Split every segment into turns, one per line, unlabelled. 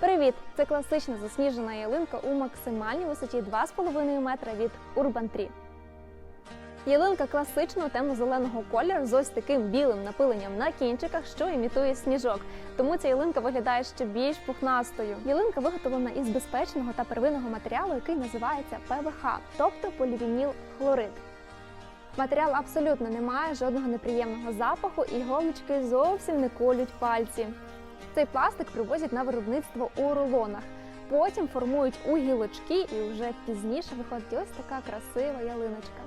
Привіт! Це класична засніжена ялинка у максимальній висоті 2,5 метра від Urban Tree. Ялинка класичного темно-зеленого кольору з ось таким білим напиленням на кінчиках, що імітує сніжок. Тому ця ялинка виглядає ще більш пухнастою. Ялинка виготовлена із безпечного та первинного матеріалу, який називається ПВХ, тобто полівініл хлорид. Матеріал абсолютно не має жодного неприємного запаху, і голочки зовсім не колють пальці. Цей пластик привозять на виробництво у рулонах. Потім формують у гілочки, і вже пізніше виходить ось така красива ялиночка.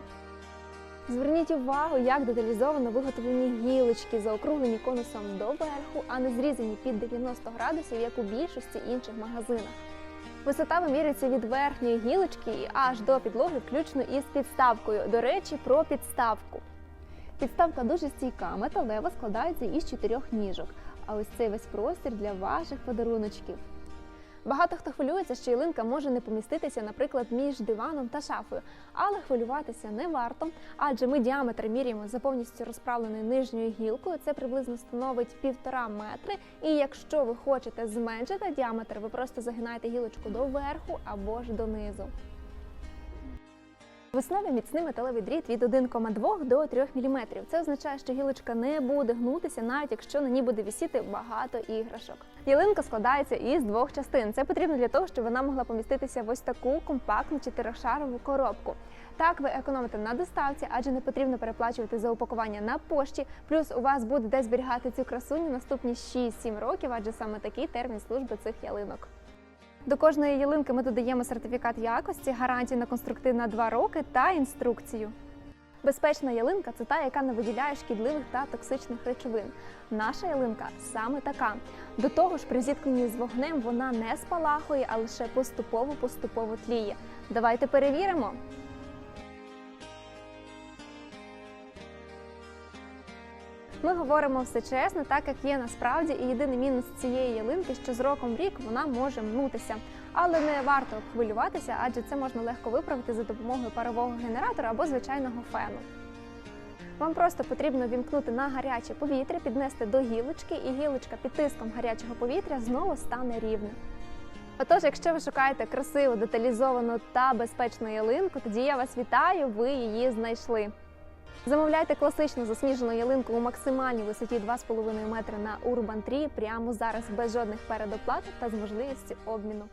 Зверніть увагу, як деталізовано виготовлені гілочки, заокруглені конусом доверху, а не зрізані під 90 градусів, як у більшості інших магазинах. Висота вимірюється від верхньої гілочки і аж до підлоги, включно із підставкою. До речі, про підставку. Підставка дуже стійка, металева складається із чотирьох ніжок. А ось цей весь простір для ваших подаруночків. Багато хто хвилюється, що ялинка може не поміститися, наприклад, між диваном та шафою, але хвилюватися не варто, адже ми діаметр міряємо за повністю розправленою нижньою гілкою. Це приблизно становить півтора метри. І якщо ви хочете зменшити діаметр, ви просто загинаєте гілочку доверху або ж донизу. В основі міцний металевий дріт від 1,2 до 3 мм. Це означає, що гілочка не буде гнутися, навіть якщо на ній буде висіти багато іграшок. Ялинка складається із двох частин. Це потрібно для того, щоб вона могла поміститися в ось таку компактну чотиришарову коробку. Так ви економите на доставці, адже не потрібно переплачувати за упакування на пошті. Плюс у вас буде де зберігати цю красуню наступні 6-7 років, адже саме такий термін служби цих ялинок. До кожної ялинки ми додаємо сертифікат якості, гарантію на конструктив на 2 роки та інструкцію. Безпечна ялинка це та, яка не виділяє шкідливих та токсичних речовин. Наша ялинка саме така. До того ж, при зіткненні з вогнем вона не спалахує, а лише поступово-поступово тліє. Давайте перевіримо. Ми говоримо все чесно, так як є насправді, і єдиний мінус цієї ялинки, що з роком в рік вона може мнутися. Але не варто хвилюватися, адже це можна легко виправити за допомогою парового генератора або звичайного фену. Вам просто потрібно вімкнути на гаряче повітря, піднести до гілочки, і гілочка під тиском гарячого повітря знову стане рівна. Отож, якщо ви шукаєте красиву, деталізовану та безпечну ялинку, тоді я вас вітаю, ви її знайшли. Замовляйте класичну засніжену ялинку у максимальній висоті 2,5 метри на Urban Tree прямо зараз без жодних передоплат та з можливістю обміну.